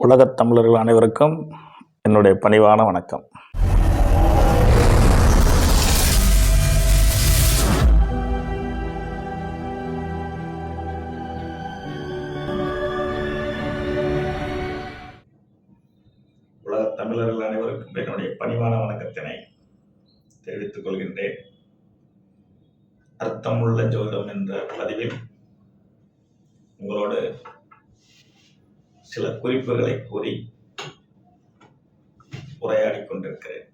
உலகத் தமிழர்கள் அனைவருக்கும் என்னுடைய பணிவான வணக்கம். உலகத் தமிழர்கள் அனைவருக்கும் என்னுடைய பணிவான வணக்கத்தினை தெரிவித்துக் கொள்கின்றேன். அர்த்தமுள்ள ஜோதிடம் என்ற பதிவில் உங்களோடு சில குறிப்புகளை கூறி உரையாடி கொண்டிருக்கிறேன்.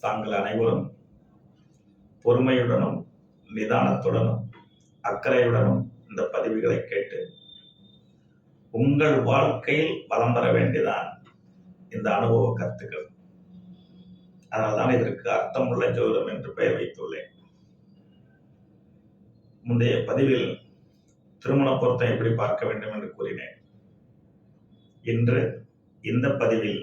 தாங்கள் அனைவரும் பொறுமையுடனும் நிதானத்துடனும் அக்கறையுடனும் இந்த பதிவுகளை கேட்டு உங்கள் வாழ்க்கையில் வலம் வர வேண்டியதான் இந்த அனுபவ கருத்துக்கள். அதனால்தான் இதற்கு அர்த்தமுள்ள ஜோதிடம் என்று பெயர் வைத்துள்ளேன். முந்தைய பதிவில் திருமண பொருத்தம் எப்படி பார்க்க வேண்டும் என்று கூறினேன். இன்று இந்த பதிவில்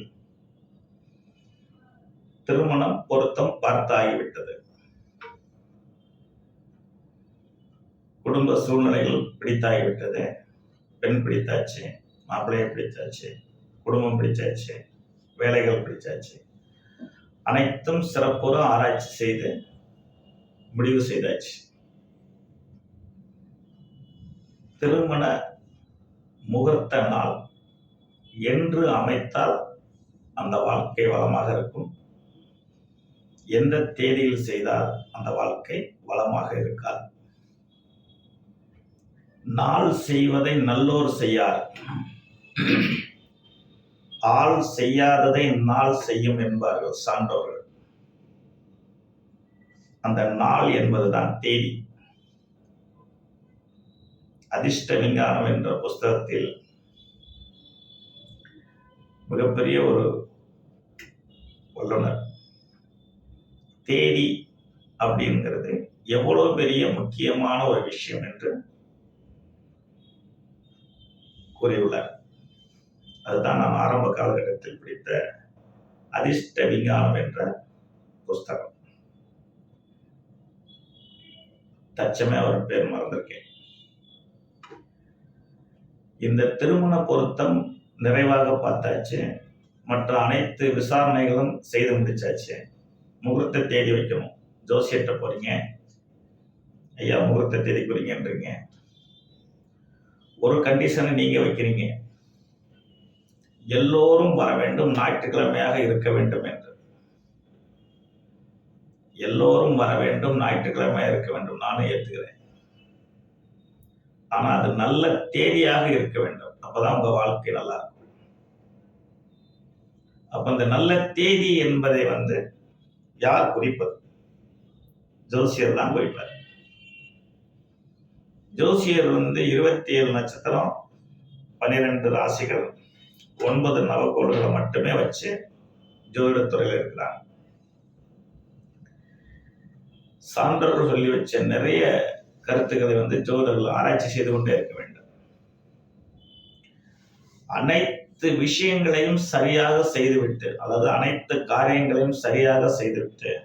திருமணம் பொருத்தம் பார்த்தாகிவிட்டது. குடும்ப சூழ்நிலைகள் பிடித்தாகிவிட்டது. பெண் பிடித்தாச்சு மாப்பிள்ளையை பிடித்தாச்சு குடும்பம் பிடிச்சாச்சு வேலைகள் பிடிச்சாச்சு அனைத்தும் சிறப்புற ஆராய்ச்சி செய்து முடிவு செய்தாச்சு. திருமண முகூர்த்த நாள் என்று அமைத்தால் அந்த வாழ்க்கை வளமாக இருக்கும். எந்த தேதியில் செய்தால் அந்த வாழ்க்கை வளமாக இருக்காது. நாள் செய்வதை நல்லோர் செய்யார். ஆள் செய்யாததை நாள் செய்யும் என்பார்கள் சான்றோர்கள். அந்த நாள் என்பதுதான் தேதி. அதிர்ஷ்ட விஞ்ஞானம் என்ற புஸ்தகத்தில் மிகப்பெரிய ஒரு வல்லுனர் தேதி அப்படிங்கிறது எவ்வளவு பெரிய முக்கியமான ஒரு விஷயம் என்று கூறியுள்ளார். அதுதான் நான் ஆரம்ப காலகட்டத்தில் பிடித்த அதிர்ஷ்ட விஞ்ஞானம் என்ற புஸ்தகம். தச்சமே அவர் பேர் மறந்திருக்கேன். இந்த திருமண பொருத்தம் நிறைவாக பார்த்தாச்சு. மற்ற அனைத்து விசாரணைகளும் செய்து முடிச்சாச்சு. முகூர்த்த தேதி வைக்கணும். ஜோசியர்கிட்ட போறீங்க. ஐயா முகூர்த்த தேதி குறிங்கன்றீங்க. ஒரு கண்டிஷனை நீங்க வைக்கிறீங்க. எல்லோரும் வர வேண்டும். ஞாயிற்றுக்கிழமையாக இருக்க வேண்டும் என்று. எல்லோரும் வர வேண்டும். ஞாயிற்றுக்கிழமையாக இருக்க வேண்டும். நானும் ஏற்றுக்கிறேன் ஆனால் அது நல்ல தேதியாக இருக்க வேண்டும். அப்போதான் உங்கள் வாழ்க்கை நல்லா இருக்கும். அப்ப அந்த நல்ல தேதி என்பதை வந்து யார் குறிப்பது? ஜோசியர் தான் குறிப்பார். ஜோசியர் வந்து இருபத்தி ஏழு நட்சத்திரம் பன்னிரெண்டு ராசிகள் ஒன்பது நவக்கோள்களை மட்டுமே வச்சு ஜோதிடத்துறையில் இருக்கிறாங்க. சான்றோர்கள் சொல்லி வச்ச நிறைய கருத்துக்களை வந்து ஜோதிடர்கள் ஆராய்ச்சி செய்து கொண்டே இருக்க வேண்டும். அனைத்து விஷயங்களையும் சரியாக செய்துவிட்டு அல்லது அனைத்து காரியங்களையும் சரியாக செய்துவிட்டு.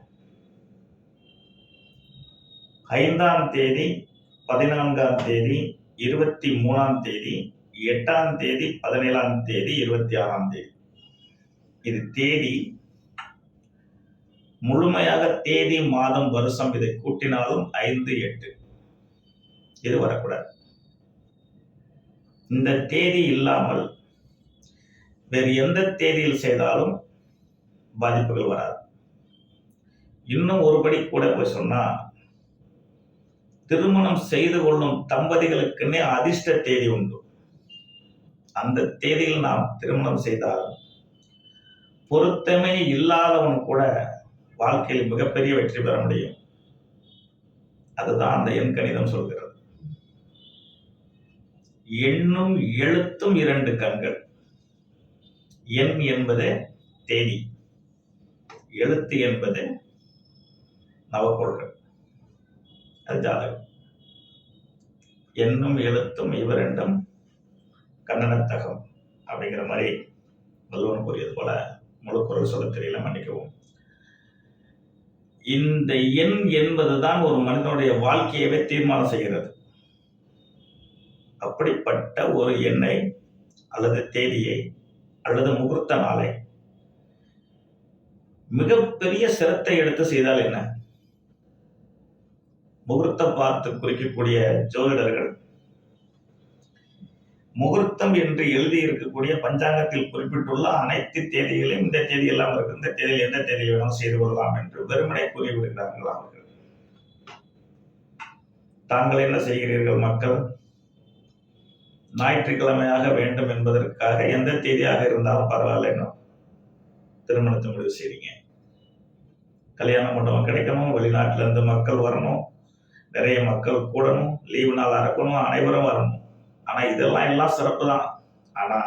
ஐந்தாம் தேதி பதினான்காம் தேதி இருபத்தி மூணாம் தேதி எட்டாம் தேதி பதினேழாம் தேதி இருபத்தி ஆறாம் தேதி. இது தேதி முழுமையாக தேதி மாதம் வருஷம் இதை கூட்டினாலும் ஐந்து எட்டு. இது வரக்கூடாது. இந்த தேதி இல்லாமல் வேறு எந்த தேதியில் செய்தாலும் பாதிப்புகள் வராது. இன்னும் ஒருபடி கூட போய் சொன்னா திருமணம் செய்து கொள்ளும் தம்பதிகளுக்குன்னே அதிர்ஷ்ட தேதி உண்டு. அந்த தேதியில் நாம் திருமணம் செய்தால் பொருத்தமே இல்லாதவன் கூட வாழ்க்கையில் மிகப்பெரிய வெற்றி பெற முடியும். அதுதான் அந்த எண் கணிதம் சொல்கிறது. எண்ணும் எழுத்தும் இரண்டு கண்கள். எண் என்பது தேதி. எழுத்து என்பது நவக்கோள்கள். அது ஜாதகம். எண்ணும் எழுத்தும் இவரெண்டும் கண்ணனத்தகம் அப்படிங்கிற மாதிரி வள்ளுவன் கூறியது போல முழு குரல் சொல்ல தெரியல மன்னிக்கவும். இந்த எண் என்பதுதான் ஒரு மனிதனுடைய வாழ்க்கையவே தீர்மானம் செய்கிறது. அப்படிப்பட்ட ஒரு எண்ணை அல்லது தேதியை அல்லது முகூர்த்த நாளை. மிகப்பெரிய சிரத்தை எடுத்து செய்தால் என்ன? முகூர்த்தம் பார்த்து குறிக்கக்கூடிய ஜோதிடர்கள் முகூர்த்தம் என்று எழுதி இருக்கக்கூடிய பஞ்சாங்கத்தில் குறிப்பிட்டுள்ள அனைத்து தேதிகளையும் இந்த தேதி எல்லாம் இருக்கு. இந்த தேதியில் எந்த தேதியில் வேணாலும் செய்து கொள்ளலாம் என்று வெறுமனை கூறிவிடுகிறார்கள் அவர்கள். தாங்கள் என்ன செய்கிறீர்கள் மக்கள்? ஞாயிற்றுக்கிழமையாக வேண்டும் என்பதற்காக எந்த தேதியாக இருந்தாலும் பரவாயில்லைன்னு திருமணத்தை முடிவு செய்றீங்க. கல்யாண மண்டபம் கிடைக்கணும் வெளிநாட்டுல இருந்து மக்கள் வரணும் நிறைய மக்கள் கூடணும் லீவு நாள் அறக்கணும் அனைவரும் வரணும். ஆனா இதெல்லாம் எல்லாம் சிறப்பு தான். ஆனா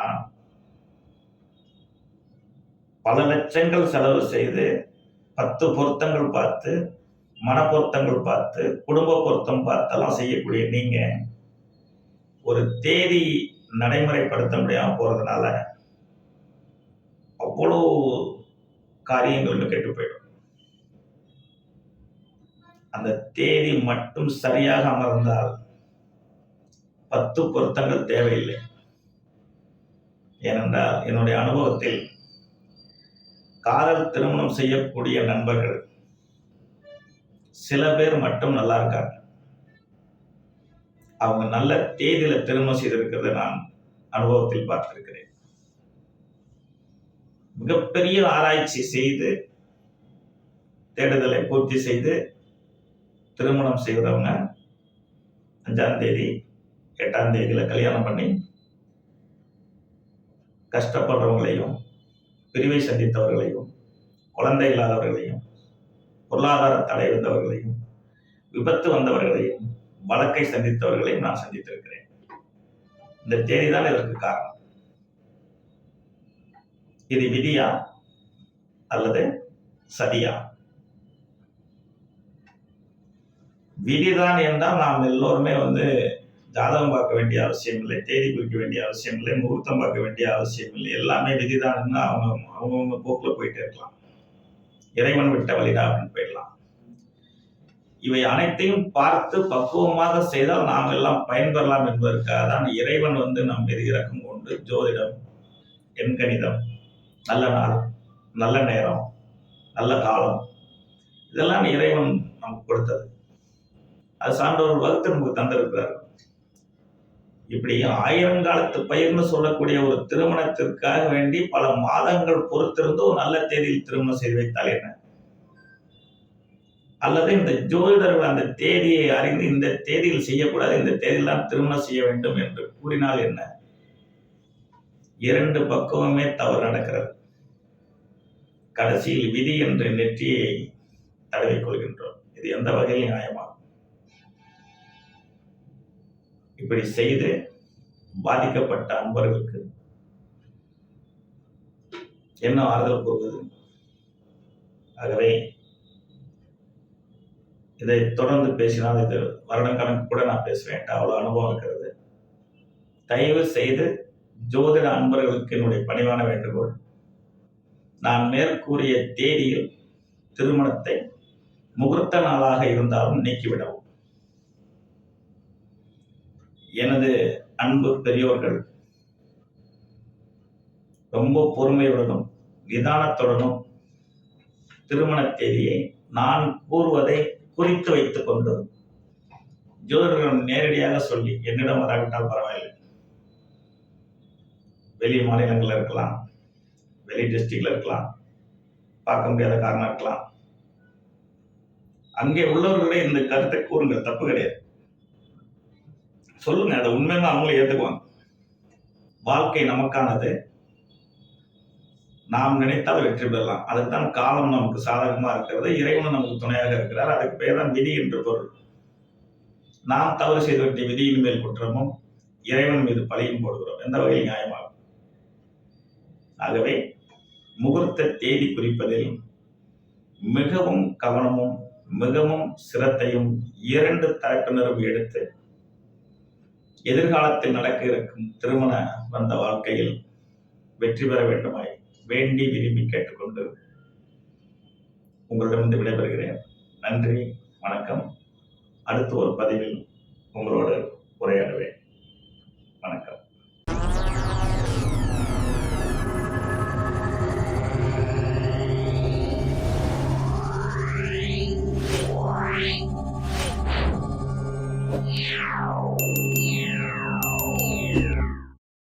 பல லட்சங்கள் செலவு செய்து பத்து பொருத்தங்கள் பார்த்து மன பொருத்தங்கள் பார்த்து குடும்ப பொருத்தம் பார்த்தெல்லாம் செய்யக்கூடிய நீங்கள் ஒரு தேதி நடைமுறைப்படுத்த முடியாமல் போறதுனால அவ்வளோ காரியங்கள் கெட்டு போயிடும். அந்த தேதி மட்டும் சரியாக அமர்ந்தால் பத்து பொருத்தங்கள் தேவையில்லை. ஏனென்றால் என்னுடைய அனுபவத்தில் காதல் திருமணம் செய்யக்கூடிய நண்பர்கள் சில பேர் மட்டும் நல்லா இருக்காங்க. அவங்க நல்ல தேதியில திருமணம் செய்திருக்கிறத நான் அனுபவத்தில் பார்த்திருக்கிறேன். மிகப்பெரிய ஆராய்ச்சி செய்து தேடுதலை பூர்த்தி செய்து திருமணம் செய்கிறவங்க அஞ்சாம் தேதி எட்டாம் தேதியில கல்யாணம் பண்ணி கஷ்டப்படுறவங்களையும் பிரிவை சந்தித்தவர்களையும் குழந்தை இல்லாதவர்களையும் பொருளாதார தடை வந்தவர்களையும் விபத்து வந்தவர்களையும் வழக்கை சந்தித்தவர்களையும் நான் சந்தித்திருக்கிறேன். இந்த தேதி தான் இதற்கு காரணம். இது விதியா அல்லது சதியா? விதிதான் என்றால் நாம் எல்லோருமே வந்து ஜாதகம் பார்க்க வேண்டிய அவசியம் இல்லை தேதி குறிக்க வேண்டிய அவசியம் இல்லை முகூர்த்தம் பார்க்க வேண்டிய அவசியம் இல்லை. எல்லாமே விதிதான் அவங்க அவங்கவுங்க போக்கில் போயிட்டே இருக்கலாம். இறைவன் விட்ட வழிடா அப்படின்னு போயிடலாம். இவை அனைத்தையும் பார்த்து பக்குவமாக செய்தால் நாம் எல்லாம் பயன்பெறலாம் என்பதற்காக தான் இறைவன் வந்து நம் மீது இறக்கம் கொண்டு ஜோதிடம் எண்கணிதம் நல்ல நாள் நல்ல நேரம் நல்ல காலம் இதெல்லாம் இறைவன் நமக்கு கொடுத்தது. அது சான்றோர் வகுத்து நமக்கு தந்திருக்கிறார். இப்படி ஆயிரங்காலத்து பயிர்னு சொல்லக்கூடிய ஒரு திருமணத்திற்காக வேண்டி பல மாதங்கள் பொறுத்திருந்து ஒரு நல்ல தேதியில் திருமணம் செய்து வைத்தால் என்ன? அல்லது இந்த ஜோதிடர்கள் அந்த தேதியை அறிந்து இந்த தேதியில் செய்யக்கூடாது இந்த தேதியில் தான் திருமணம் செய்ய வேண்டும் என்று கூறினால் என்ன? இரண்டு பக்கமுமே தவறு நடக்கிறது. கடைசியில் விதி என்ற நெற்றியை தடவிக் கொள்கின்றோம். இது எந்த வகையில் நியாயமாகும்? இப்படி செய்து பாதிக்கப்பட்ட அன்பர்களுக்கு என்ன ஆறுதல் கூறுவது? ஆகவே இதை தொடர்ந்து பேசினால் இது வருடக்கணக்கு கூட நான் பேசுவேன் அவ்வளோ அனுபவம் இருக்கிறது. தயவு செய்து ஜோதிட அன்பர்களுக்கு என்னுடைய பணிவான வேண்டுகோள். நான் மேற்கூறிய தேதியில் திருமணத்தை முகூர்த்த நாளாக இருந்தாலும் நீக்கிவிடவும். எனது அன்பு பெரியோர்கள் ரொம்ப பொறுமையுடனும் நிதானத்துடனும் திருமண தேதியை நான் கூறுவதை குறித்து வைத்துக் கொண்டு. ஜோதிடர்கள் நேரடியாக சொல்லி என்னிடம் வராவிட்டால் பரவாயில்லை. வெளி மாநிலங்களில் இருக்கலாம் வெளி டிஸ்ட்ரிக்ட்ல இருக்கலாம் பார்க்க முடியாத காரணம் இருக்கலாம். அங்கே உள்ளவர்களே இந்த கருத்தை கூறுங்கள் தப்பு கிடையாது. சொல்லுங்க அதை உண்மைன்னு அவங்களே ஏத்துக்குவாங்க. வாழ்க்கை நமக்கானது. நாம் நினைத்தால் வெற்றி பெறலாம். அதுதான் காலம் நமக்கு சாதகமா இருக்கிறது. இறைவனும் நமக்கு துணையாக இருக்கிறார். அதுக்கு பேர் தான் விதி என்று பொருள். நாம் தவறு செய்துவிட்ட விதியின் மேல் குற்றமும் இறைவன் மீது பழியும் போடுகிறோம். எந்த வகையில் நியாயமாகும்? ஆகவே முகூர்த்த தேதி குறிப்பதில் மிகவும் கவனமும் மிகவும் சிரத்தையும் இரண்டு தரப்பினரும் எடுத்து எதிர்காலத்தில் நடக்க இருக்கும் திருமண வந்த வாழ்க்கையில் வெற்றி பெற வேண்டுமாய் வேண்டி விரும்பி கேட்டுக்கொண்டு உங்களிடமிருந்து விடைபெறுகிறேன். நன்றி வணக்கம். அடுத்து ஒரு பதிவில்